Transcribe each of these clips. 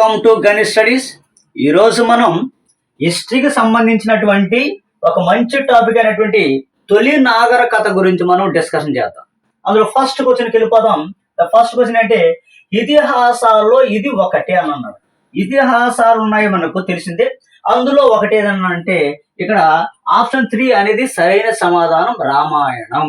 Welcome to Ganit studies ఈరోజు మనం హిస్టరీకి సంబంధించినటువంటి ఒక మంచి టాపిక్ అయినటువంటి తొలి నాగర కథ గురించి మనం డిస్కషన్ చేద్దాం. అందులో ఫస్ట్ క్వశ్చన్కి వెళ్ళిపోదాం. ద ఫస్ట్ క్వశ్చన్ అంటే ఇతిహాసాల్లో ఇది ఒకటే అని అన్నాడు. ఇతిహాసాలు ఉన్నాయి మనకు తెలిసిందే. అందులో ఒకటి ఏదన్నా అంటే ఇక్కడ ఆప్షన్ త్రీ అనేది సరైన సమాధానం రామాయణం.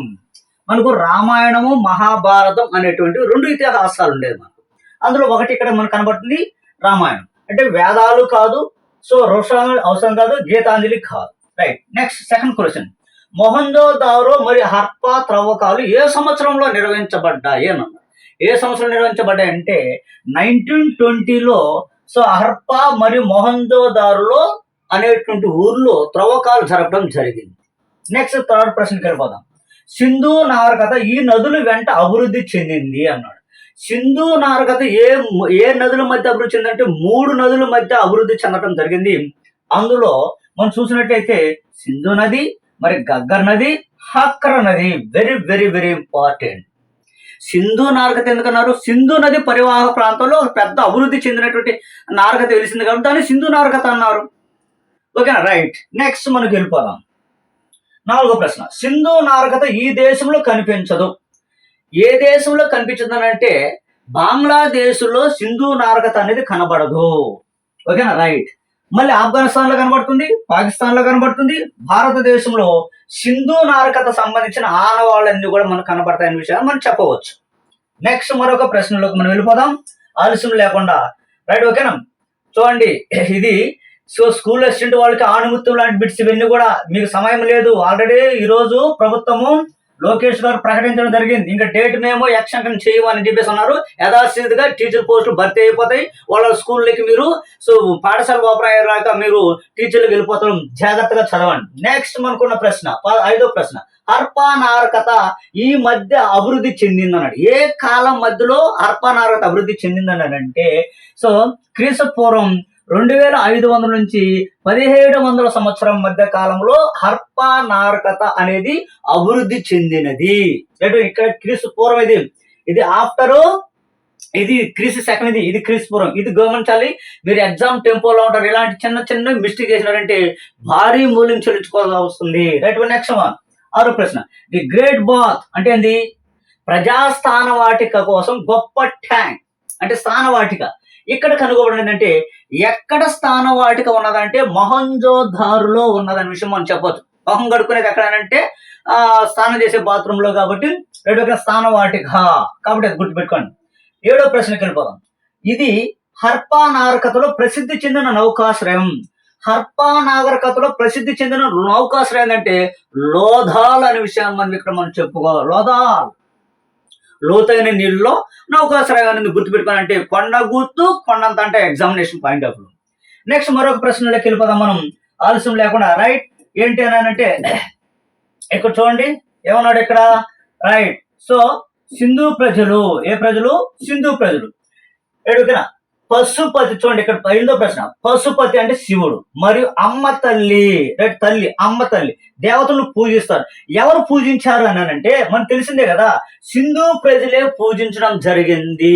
మనకు రామాయణము మహాభారతం అనేటువంటి రెండు ఇతిహాసాలు ఉండేది మనకు. అందులో ఒకటి ఇక్కడ మనకు కనబడుతుంది. రామాయణం. అంటే వేదాలు కాదు సో రోషాలు అవసరం కాదు గీతాంజలి కాదు. Right next second question Mohenjo Daro మరియు హర్పా త్రవ్వకాలు ఏ సంవత్సరంలో నిర్వహించబడ్డాయి అని ఏ సంవత్సరం నిర్వహించబడ్డాయి అంటే నైన్టీన్ ట్వంటీలో సో హర్పా మరియు మొహంజో దారులో అనేటువంటి ఊర్లో త్రవ్వకాలు జరపడం జరిగింది. నెక్స్ట్ థర్డ్ ప్రశ్నకి వెళ్ళిపోదాం. సింధు నాగరికత ఈ నదులు వెంట అభివృద్ధి చెందింది అన్నాడు. సింధు నాగరికత ఏ ఏ నదుల మధ్య అభివృద్ధి చెందంటే మూడు నదుల మధ్య అభివృద్ధి చెందడం జరిగింది. అందులో మనం చూసినట్లయితే సింధు నది మరి గగ్గర్ నది హక్కర నది very very very important Sindhu నాగరికత ఎందుకన్నారు సింధు నది పరివాహక ప్రాంతంలో పెద్ద అభివృద్ధి చెందినటువంటి నాగరికత వెలిసింది కాబట్టి దాన్ని సింధు నాగరికత అన్నారు. ఓకేనా? రైట్. నెక్స్ట్ మనకి వెళ్ళిపోదాం. నాలుగో ప్రశ్న. సింధు నాగరికత ఈ దేశంలో కనిపించదు. ఏ దేశంలో కనిపించదు అంటే బంగ్లాదేశ్లో సింధు నాగరికత అనేది కనబడదు. ఓకేనా? రైట్. మళ్ళీ ఆఫ్ఘనిస్తాన్లో కనబడుతుంది పాకిస్తాన్లో కనబడుతుంది భారతదేశంలో సింధు నాగరికత సంబంధించిన ఆనవాళ్ళన్నీ కూడా మనకు కనబడతాయనే విషయాన్ని మనం చెప్పవచ్చు. నెక్స్ట్ మరొక ప్రశ్నలోకి మనం వెళ్ళిపోదాం. ఆలస్యం లేకుండా. రైట్ ఓకేనా? చూడండి ఇది సో స్కూల్ అసిస్టెంట్ వాళ్ళకి ఆణిముత్యం లాంటి బిట్స్ ఇవన్నీ కూడా మీకు సమయం లేదు. ఆల్రెడీ ఈ రోజు ప్రభుత్వము లోకేష్ గారు ప్రకటించడం జరిగింది. ఇంకా డేట్ మేము యక్షంకం చేయమని చెప్పేసి అన్నారు. యథాస్థితిగా టీచర్ పోస్టులు భర్తీ అయిపోతాయి. వాళ్ళ స్కూల్లోకి మీరు సో పాఠశాల ఓపెన్ మీరు టీచర్లకు వెళ్ళిపోతారు జాగ్రత్తగా చదవండి. నెక్స్ట్ మనకున్న ప్రశ్న ప- ఐదో ప్రశ్న. హర్పా ఈ మధ్య అభివృద్ధి చెందిందన్నాడు. ఏ కాలం మధ్యలో హర్పా అభివృద్ధి చెందిందన్నాడంటే అంటే సో క్రీస్తు పూర్వం రెండు వేల ఐదు వందల నుంచి పదిహేడు వందల సంవత్సరం మధ్య కాలంలో హర్పా నారకత అనేది అభివృద్ధి చెందినది. అంటే ఇక్కడ క్రీస్తు పూర్వం ఇది. ఇది ఆఫ్టర్ ఇది క్రీస్తు సెకండ్ ఇది ఇది క్రీస్తు పూర్వం. ఇది గమనించాలి. మీరు ఎగ్జామ్ టెంపోలో ఉంటారు. ఇలాంటి చిన్న చిన్న మిస్టేక్ చేసినారంటే భారీ మూల్యం చెల్లించుకోవాల్సి వస్తుంది. రైట్ నెక్స్ట్ వన్ ఆరో ప్రశ్న. ది గ్రేట్ బాత్ అంటే ఏంది? ప్రజాస్థాన వాటిక కోసం గొప్ప ట్యాంక్ అంటే స్థానవాటిక ఇక్కడ కనుగొనడం అంటే ఎక్కడ స్థానవాటిక ఉన్నదంటే మహంజోధారులో ఉన్నదనే విషయం మనం చెప్పొచ్చు. మొహం కడుక్కునేది ఎక్కడనంటే ఆ స్నానం చేసే బాత్రూమ్లో కాబట్టి రెండో ఒక స్థానవాటిక కాబట్టి అది గుర్తుపెట్టుకోండి. ఏడో ప్రశ్నకి వెళ్ళిపోదాం. ఇది హర్పా నాగరికతలో ప్రసిద్ధి చెందిన నౌకాశ్రయం. హర్పా నాగరికతలో ప్రసిద్ధి చెందిన నౌకాశ్రయం అంటే లోధాల్ అనే విషయాన్ని మనం ఇక్కడ మనం చెప్పుకోవాలి లోధాల్. లోతైన నీళ్ళలో నౌకాశ్రయం అనేది గుర్తుపెట్టుకోవాలంటే కొండ గుర్తు కొండంత అంటే ఎగ్జామినేషన్ పాయింట్ ఆఫ్ నెక్స్ట్ మరొక ప్రశ్నలోకి వెళ్ళిపోదాం మనం. ఆలస్యం లేకుండా రైట్ ఏంటి అని అంటే ఇక్కడ చూడండి ఏమన్నాడు ఇక్కడ? రైట్ సో సింధు ప్రజలు ఏ ప్రజలు? సింధు ప్రజలు. ఎడుకనా పశుపతి చూడండి ఇక్కడ ఎనిమిదో ప్రశ్న. పశుపతి అంటే శివుడు మరియు అమ్మ తల్లి రైట్ తల్లి అమ్మ తల్లి. దేవతలను పూజిస్తారు. ఎవరు పూజించారు అని అంటే మనకు తెలిసిందే కదా సింధు ప్రజలే పూజించడం జరిగింది.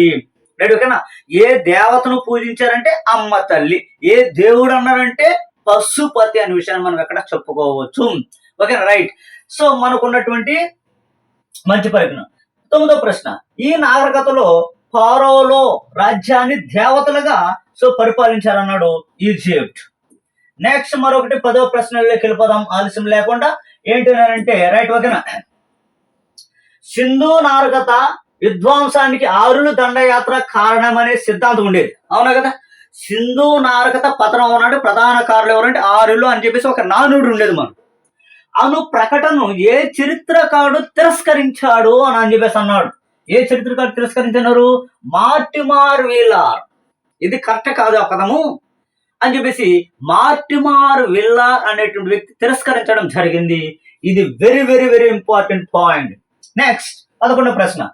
రైట్ ఓకేనా? ఏ దేవతను పూజించారంటే అమ్మ తల్లి ఏ దేవుడు అన్నారంటే పశుపతి అనే విషయాన్ని మనం ఎక్కడ చెప్పుకోవచ్చు. ఓకేనా? రైట్. సో మనకున్నటువంటి మంచి ప్రయత్నం. తొమ్మిదో ప్రశ్న ఈ నాగరికతలో ఫారోలో రాజ్యాన్ని దేవతలుగా సో పరిపాలించారన్నాడు ఈజిప్ట్. నెక్స్ట్ మరొకటి పదో ప్రశ్నలోకి వెళ్ళిపోదాం. ఆలస్యం లేకుండా ఏంటి అంటే రైట్ ఓకేనా? సింధు నారకత విధ్వంసానికి ఆరులు దండయాత్ర కారణం అనే సిద్ధాంతం ఉండేది. అవునా కదా? సింధు నారకత పతనం అవునంటే ప్రధాన కారులు ఎవరంటే ఆరులు అని చెప్పేసి ఒక నానుడు ఉండేది మనం అను ప్రకటనను ఏ చరిత్రకారుడు తిరస్కరించాడు అని అని చెప్పేసి అన్నాడు. ఏ చరిత్రకారు తిరస్కరించినారు? మార్టిమార్ వీలార్ ఇది కరెక్ట్ కాదు ఆ పదము. అని చెప్పేసి మార్టిమార్ విల్లార్ అనేటువంటి వ్యక్తి తిరస్కరించడం జరిగింది. ఇది very very very important point next పదకొండో ప్రశ్న.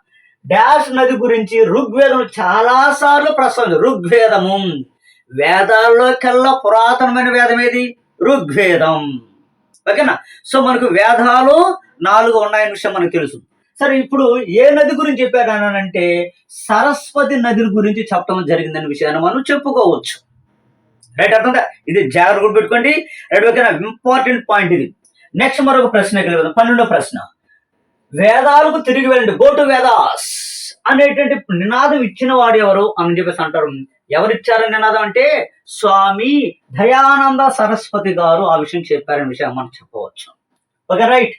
డాష్ నది గురించి ఋగ్వేదం చాలా సార్లు ప్రశ్న ఋగ్వేదము. వేదాల్లో కల్లా పురాతనమైన వేదం ఏది? ఋగ్వేదం. ఓకేనా? సో మనకు వేదాలు నాలుగు ఉన్నాయని విషయం మనకు తెలుసు. సరే ఇప్పుడు ఏ నది గురించి చెప్పారు అనంటే అంటే సరస్వతి నది గురించి చెప్పడం జరిగిందనే విషయాన్ని మనం చెప్పుకోవచ్చు. రైట్ అర్థంగా ఇది జాగ్రత్త గుర్తు పెట్టుకోండి. రైట్ ఓకేనా? ఇంపార్టెంట్ పాయింట్ ఇది. నెక్స్ట్ మరొక ప్రశ్న కలిగి పన్నెండో ప్రశ్న. వేదాలకు తిరిగి వెళ్ళండి. గో టు వేదాస్ అనేటువంటి నినాదం ఇచ్చిన వాడు ఎవరు అని చెప్పేసి అంటారు. ఎవరిచ్చారు నినాదం అంటే స్వామి దయానంద సరస్వతి గారు ఆ విషయం చెప్పారనే విషయం మనం చెప్పవచ్చు. ఓకే రైట్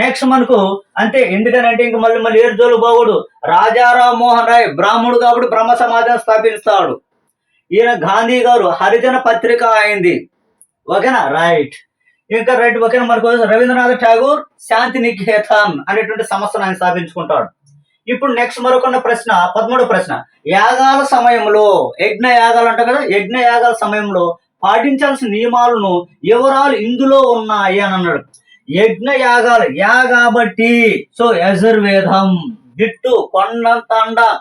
నెక్స్ట్ మనకు అంతే ఎందుకనంటే ఇంక మళ్ళీ మళ్ళీ ఏర్జోలు బాగుడు రాజారామ్ మోహన్ రాయ్ బ్రాహ్మణుడు కాబట్టి బ్రహ్మ సమాజం స్థాపిస్తాడు. ఈయన గాంధీ గారు హరిజన పత్రిక అయింది. ఓకేనా? రైట్ ఇంకా రైట్ ఓకేనా? మనకు రవీంద్రనాథ్ ఠాగూర్ శాంతి నికేతన్ అనేటువంటి సంస్థను ఆయన స్థాపించుకుంటాడు. ఇప్పుడు నెక్స్ట్ మరొకన్న ప్రశ్న పదమూడో ప్రశ్న. యాగాల సమయంలో యజ్ఞ యాగాలు అంటారు కదా యజ్ఞ యాగాల సమయంలో పాటించాల్సిన నియమాలను వివరాలు ఇందులో ఉన్నాయి అని అన్నాడు. యజ్ఞ యాగాలు. యాగాబట్టి. సో యజుర్వేదం. గిట్టు కొండంత అండ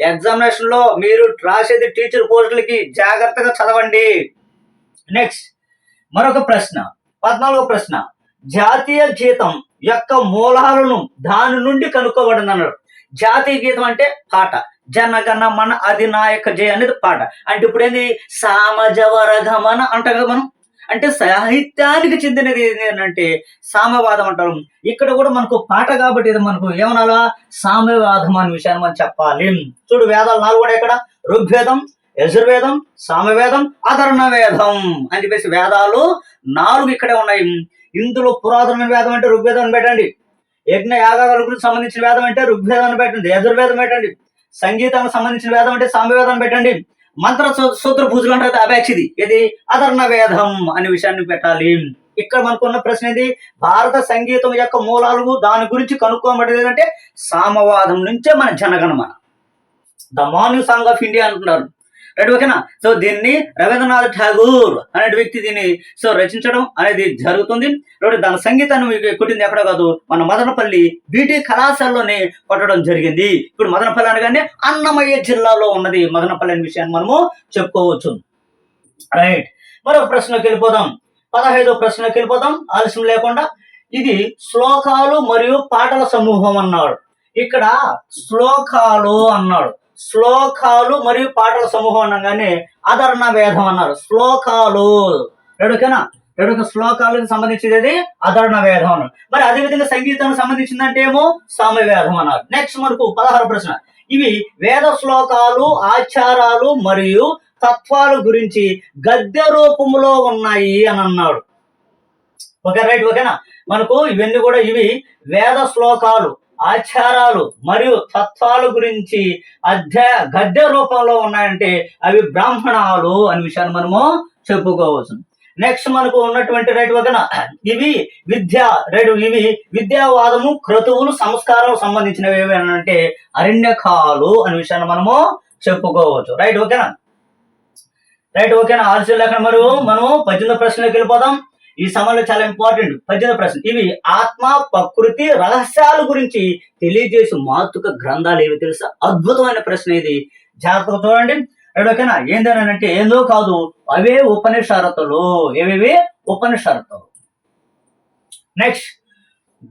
ఎగ్జామినేషన్లో మీరు రాసేది టీచర్ పోస్టులకి జాగ్రత్తగా చదవండి. నెక్స్ట్ మరొక ప్రశ్న. పద్నాలుగో ప్రశ్న. జాతీయ గీతం యొక్క మూలాలను దాని నుండి కనుక్కోబడింది అన్నారు జాతీయ గీతం అంటే పాట. జనగణ మన అధినాయక జయ అనేది పాట. అంటే ఇప్పుడు ఏంది సామజవరగమన అంటాం కదా మనం. అంటే సాహిత్యానికి చెందినది ఏంటి అంటే సామ్యవాదం అంటారు. ఇక్కడ కూడా మనకు పాట కాబట్టి ఇది మనకు ఏమనాలా? సామ్యవాదం అనే విషయాన్ని మనం చెప్పాలి. చూడు వేదాలు నాలుగు కూడా ఇక్కడ ఋగ్వేదం యజుర్వేదం సామవేదం అధర్ణ వేదం అని చెప్పేసి వేదాలు నాలుగు ఇక్కడే ఉన్నాయి. ఇందులో పురాతనమైన వేదం అంటే ఋగ్వేదం పెట్టండి. యజ్ఞ యాగాల గురించి సంబంధించిన వేదం అంటే ఋగ్వేదాన్ని పెట్టండి. యజుర్వేదం పెట్టండి. సంగీతానికి సంబంధించిన వేదం అంటే సామవేదం పెట్టండి. మంత్ర సూత్ర పూజలు అంటే అపేక్షిది. ఇది అధర్ణ వేదం అనే విషయాన్ని పెట్టాలి. ఇక్కడ మనకున్న ప్రశ్న ఇది భారత సంగీతం యొక్క మూలాలు దాని గురించి కనుక్కోబడేది అంటే సామవాదం నుంచే మన Jana Gana Mana. The morning song of India అంటున్నారు రైట్ ఓకేనా సో దీన్ని రవీంద్రనాథ్ ఠాగూర్ అనే వ్యక్తి దీన్ని సో రచించడం అనేది జరుగుతుంది. దాని సంగీతాన్ని మీకు ఎక్కుటింది ఎక్కడ కాదు మన మదనపల్లి బీటీ కళాశాలలోనే కొట్టడం జరిగింది. ఇప్పుడు మదనపల్లి అనగానే అన్నమయ్య జిల్లాలో ఉన్నది మదనపల్లి అనే విషయాన్ని మనము చెప్పుకోవచ్చు. రైట్ మరొక ప్రశ్నకి వెళ్ళిపోదాం. పదహైదో ప్రశ్నకి వెళ్ళిపోదాం. ఆలస్యం లేకుండా. ఇది శ్లోకాలు మరియు పాటల సమూహం అన్నాడు. ఇక్కడ శ్లోకాలు అన్నాడు. శ్లోకాలు మరియు పాటల సమూహం అనగానే అధర్ణ వేదం అన్నారు. శ్లోకాలు. రెడుకేనా రెడుక శ్లోకాలకు సంబంధించింది అది అధర్ణ వేదం అన్నారు. మరి అదే విధంగా సంగీతానికి సంబంధించిందంటే ఏమో? సామవేదం అన్నారు. నెక్స్ట్ మనకు పదహారు ప్రశ్న. ఇవి వేద శ్లోకాలు ఆచారాలు మరియు తత్వాల గురించి గద్య రూపంలో ఉన్నాయి అని అన్నాడు. ఓకే రైట్ ఓకేనా? మనకు ఇవన్నీ కూడా ఇవి వేద శ్లోకాలు. ఆచారాలు మరియు తత్వాల గురించి అధ్యయ గద్య రూపంలో ఉన్నాయంటే అవి బ్రాహ్మణాలు అనే విషయాన్ని మనము చెప్పుకోవచ్చు. నెక్స్ట్ మనకు ఉన్నటువంటి రైట్ ఓకేనా ఇవి విద్య రైట్ ఇవి విద్యావాదము క్రతువులు సంస్కారాలకు సంబంధించినవి ఏవి అంటే అరణ్యకాలు అనే విషయాన్ని మనము చెప్పుకోవచ్చు. రైట్ ఓకేనా రైట్ ఓకేనా ఆలస్యం లేకుండా మరియు మనం పద్దెనిమిది ప్రశ్నలకు వెళ్ళిపోదాం. ఈ సమయంలో చాలా ఇంపార్టెంట్ పద్దెనిమిది ప్రశ్న. ఇవి ఆత్మ ప్రకృతి రహస్యాల గురించి తెలియజేసే మాతృక గ్రంథాలు ఏవి తెలుసా? అద్భుతమైన ప్రశ్న ఇది. జాగ్రత్తగా చూడండి. ఓకేనా? ఏందనంటే ఏందో కాదు. అవే ఉపనిషరతులు. ఏవేవి? ఉపనిషరతులు. నెక్స్ట్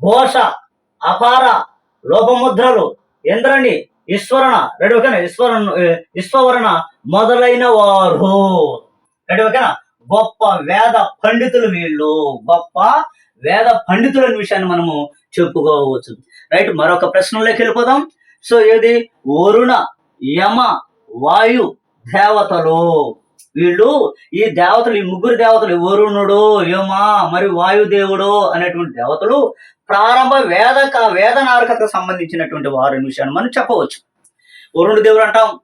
ఘోష అపార లోపముద్రలు ఇంద్రని ఈశ్వరణ రెడీ ఓకేనా? ఈశ్వరణ ఈశ్వరణ మొదలైన వారు రెడీ ఓకేనా? గొప్ప వేద పండితులు వీళ్ళు. గొప్ప వేద పండితుల విషయాన్ని మనము చెప్పుకోవచ్చు. రైట్ మరొక ప్రశ్నలోకి వెళ్ళిపోదాం. సో ఏది? వరుణ యమ వాయు దేవతలు. వీళ్ళు ఈ దేవతలు ఈ ముగ్గురు దేవతలు వరుణుడు యమ మరియు వాయుదేవుడు అనేటువంటి దేవతలు ప్రారంభ వేద వేద నారకతకు సంబంధించినటువంటి వారు విషయాన్ని మనం చెప్పవచ్చు. వరుణుడు దేవుడు అంటాం.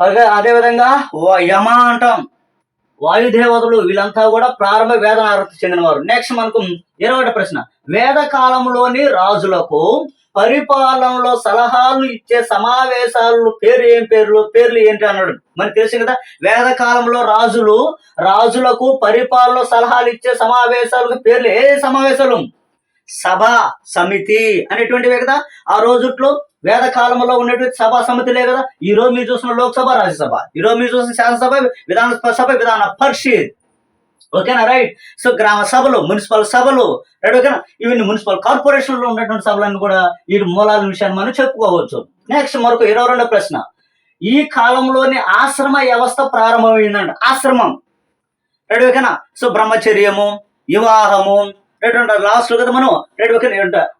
అదే అదేవిధంగా యమ అంటాం. వాయుదేవతలు వీళ్ళంతా కూడా ప్రారంభ వేద నారకతకు చెందినవారు. నెక్స్ట్ మనకు ఇరవై ప్రశ్న. వేద కాలంలోని రాజులకు పరిపాలనలో సలహాలు ఇచ్చే సమావేశాలు పేరు ఏం పేర్లు? పేర్లు ఏంటి అన్నాడు. మనకు తెలుసు కదా వేద కాలంలో రాజులు రాజులకు పరిపాలన సలహాలు ఇచ్చే సమావేశాలకు పేర్లు ఏ సమావేశాలు? సభ సమితి అనేటువంటివి కదా. ఆ రోజుట్లో వేద కాలంలో ఉన్నటువంటి సభా సమితిలే కదా. ఈ రోజు మీరు చూసిన లోక్సభ రాజ్యసభ. ఈ రోజు మీరు చూసిన శాసనసభ విధాన సభ విధాన పరిషత్. ఓకేనా? రైట్. సో గ్రామ సభలు మున్సిపల్ సభలు. రైట్ ఓకేనా? ఇవన్నీ మున్సిపల్ కార్పొరేషన్లో ఉన్నటువంటి సభలను కూడా ఈ మూలాల విషయాన్ని మనం చెప్పుకోవచ్చు. నెక్స్ట్ మరొక ఇరవై రెండో ప్రశ్న. ఈ కాలంలోని ఆశ్రమ వ్యవస్థ ప్రారంభమైందంట. ఆశ్రమం. రైట్ ఓకేనా? సో బ్రహ్మచర్యము వివాహము రైట్ లాస్ట్ కదా మనం? రెండు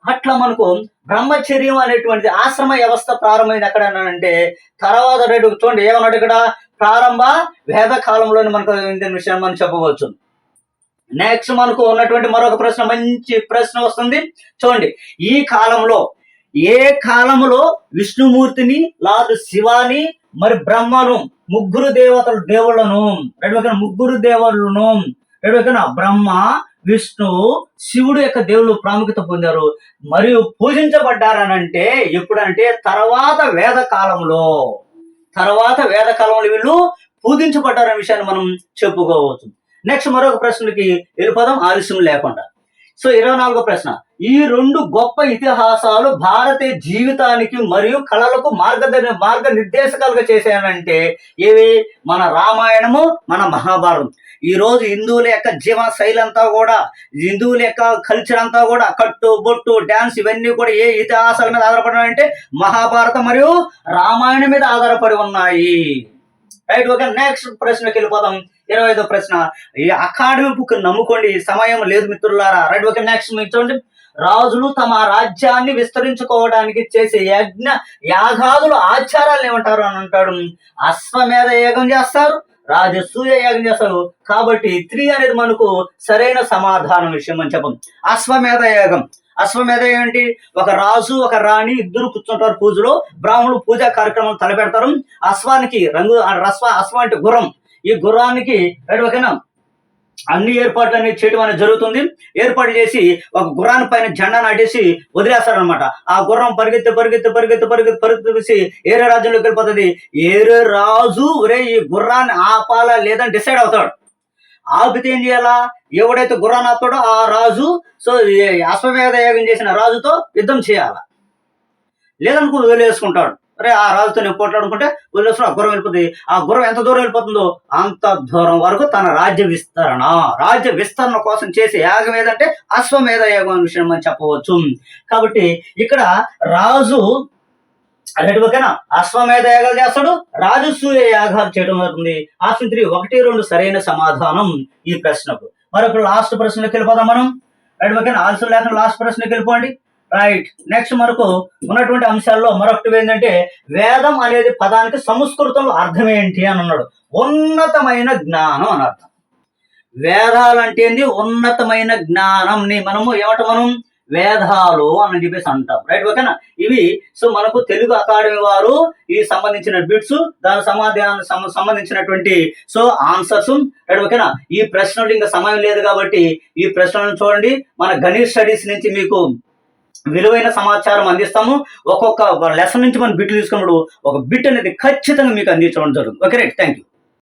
అట్లా మనకు బ్రహ్మచర్యం అనేటువంటిది ఆశ్రమ వ్యవస్థ ప్రారంభమైంది ఎక్కడ అంటే తర్వాత రెండు చూడండి ఏమన్నాడు ఇక్కడ? ప్రారంభ వేద కాలంలోని మనకు విషయం మనం చెప్పవచ్చు. నెక్స్ట్ మనకు ఉన్నటువంటి మరొక ప్రశ్న మంచి ప్రశ్న వస్తుంది. చూడండి ఈ కాలంలో ఏ కాలంలో విష్ణుమూర్తిని లాదు శివాని మరి బ్రహ్మను ముగ్గురు దేవతలు దేవుళ్ళను రెండు ముగ్గురు దేవుళ్ళను రెండు బ్రహ్మ విష్ణు శివుడు యొక్క దేవుళ్ళు ప్రాముఖ్యత పొందారు. మరియు పూజించబడ్డారనంటే ఎప్పుడంటే తర్వాత వేద కాలంలో తర్వాత వేద కాలంలో వీళ్ళు పూజించబడ్డారనే విషయాన్ని మనం చెప్పుకోవచ్చు. నెక్స్ట్ మరొక ప్రశ్నకి వెళ్ళిపోదాం ఆలస్యం లేకుండా. సో ఇరవై నాలుగో ప్రశ్న. ఈ రెండు గొప్ప ఇతిహాసాలు భారతీయ జీవితానికి మరియు కళలకు మార్గదర్శ మార్గ నిర్దేశకాలుగా చేశానంటే ఏవి? మన రామాయణము మన మహాభారతం. ఈ రోజు హిందువుల యొక్క జీవన శైలి అంతా కూడా హిందువుల యొక్క కల్చర్ అంతా కూడా కట్టు బొట్టు డాన్స్ ఇవన్నీ కూడా ఏ ఇతిహాసాల మీద ఆధారపడి అంటే మహాభారతం మరియు రామాయణం మీద ఆధారపడి ఉన్నాయి. రైట్ ఓకే నెక్స్ట్ ప్రశ్నకి వెళ్ళిపోదాం. ఇరవై ఐదో ప్రశ్న. ఈ అకాడమీ బుక్ నమ్ముకోండి సమయం లేదు మిత్రులారా. రైట్ ఓకే నెక్స్ట్ మీరు చూడండి. రాజులు తమ రాజ్యాన్ని విస్తరించుకోవడానికి చేసే యజ్ఞ యాగాదులు ఆచారాలు ఏమంటారు అని అంటాడు. అశ్వమేధ యాగం చేస్తారు రాజసూయ యాగం చేస్తారు కాబట్టి త్రీ అనేది మనకు సరైన సమాధానం విషయం అని చెప్పం. అశ్వమేధ యాగం. అశ్వమేధ ఏంటి? ఒక రాజు ఒక రాణి ఇద్దరు కూర్చుంటారు పూజలో. బ్రాహ్మణులు పూజా కార్యక్రమం తలపెడతారు. అశ్వానికి రంగు అశ్వ అశ్వ అంటే గుర్రం. ఈ గుర్రానికి రైట్ ఓకేనా అన్ని ఏర్పాట్లు అనేది చేయడం అనేది జరుగుతుంది. ఏర్పాటు చేసి ఒక గుర్రాన్ని పైన జెండా నాటేసి వదిలేస్తారనమాట ఆ గుర్రం పరిగెత్తి పరిగెత్తి పరిగెత్తి పరిగెత్తి పరిగెత్తి ఏరే రాజ్యంలోకి వెళ్ళిపోతుంది. ఏరే రాజు ఒరే ఈ గుర్రాన్ని ఆపాలా లేదని డిసైడ్ అవుతాడు. ఆపితే ఏం చేయాలా? ఎవడైతే గుర్రాన్ని ఆపుతాడో ఆ రాజు సో అశ్వమేధ యాగం చేసిన రాజుతో యుద్ధం చేయాల? లేదనుకుని వదిలేసుకుంటాడు. అరే ఆ రాజుతో నేను పోట్లాడుకుంటే వదిలేసిన ఆ గుర్రం వెళ్ళిపోతుంది ఆ గుర్రం ఎంత దూరం వెళ్ళిపోతుందో అంత దూరం వరకు తన రాజ్య విస్తరణ. రాజ్య విస్తరణ కోసం చేసే యాగం ఏదంటే అశ్వమేధ యాగం అనే విషయం మనం చెప్పవచ్చు. కాబట్టి ఇక్కడ రాజు రెడ్ ఓకేనా అశ్వమేధ యాగాలు చేస్తాడు రాజసూయ యాగాలు చేయడం జరుగుతుంది. ఆప్షన్ త్రీ ఒకటి రెండు సరైన సమాధానం ఈ ప్రశ్నకు. మరొక లాస్ట్ ప్రశ్నకి వెళ్ళిపోదాం మనం. రైట్ ఓకేనా ఆన్సర్ లేకుండా లాస్ట్ ప్రశ్నకి వెళ్ళిపోండి. రైట్ నెక్స్ట్ మనకు ఉన్నటువంటి అంశాల్లో మరొకటి ఏంటంటే వేదం అనేది పదానికి సంస్కృతంలో అర్థం ఏంటి అని అన్నాడు. ఉన్నతమైన జ్ఞానం అని అర్థం. వేదాలు అంటే ఏంది? ఉన్నతమైన జ్ఞానంని మనము ఏమంట మనం? వేదాలు అని చెప్పేసి అంటాం. రైట్ ఓకేనా ఇవి సో మనకు తెలుగు అకాడమీ వారు ఈ సంబంధించిన బిట్స్ దాని సమాధానం సం- సంబంధించినటువంటి సో ఆన్సర్స్ రైట్ ఓకేనా ఈ ప్రశ్నలు ఇంకా సమయం లేదు కాబట్టి ఈ ప్రశ్నలను చూడండి. మన గణేష్ స్టడీస్ నుంచి మీకు విలువైన సమాచారం అందిస్తాము. ఒక్కొక్క లెసన్ నుంచి మనం బిట్ తీసుకున్నప్పుడు ఒక బిట్ అనేది ఖచ్చితంగా మీకు అందించడం జరుగుతుంది. Okay right thank you